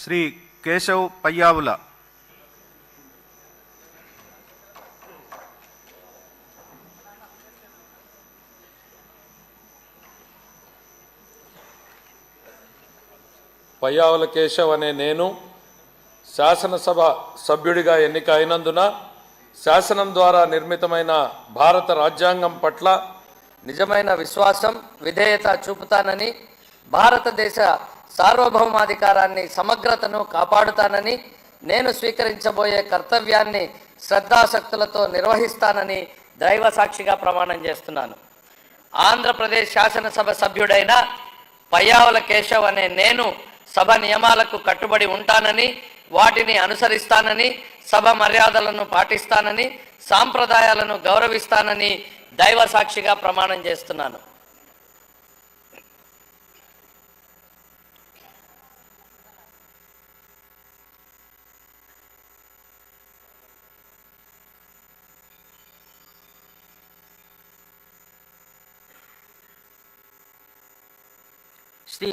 శ్రీ కేశవ్ పయ్యావుల. పయ్యావుల కేశవ్ అనే నేను శాసనసభ సభ్యుడిగా ఎన్నిక అయినందున శాసనం ద్వారా నిర్మితమైన భారత రాజ్యాంగం పట్ల నిజమైన విశ్వాసం విధేయత చూపుతానని భారతదేశ సార్వభౌమాధికారాన్ని సమగ్రతను కాపాడుతానని నేను స్వీకరించబోయే కర్తవ్యాన్ని శ్రద్ధాశక్తులతో నిర్వహిస్తానని దైవ సాక్షిగా ప్రమాణం చేస్తున్నాను. ఆంధ్రప్రదేశ్ శాసనసభ సభ్యుడైన పయ్యావుల కేశవ్ అనే నేను సభ నియమాలకు కట్టుబడి ఉంటానని వాటిని అనుసరిస్తానని సభ మర్యాదలను పాటిస్తానని సాంప్రదాయాలను గౌరవిస్తానని దైవ సాక్షిగా ప్రమాణం చేస్తున్నాను. శ్రీ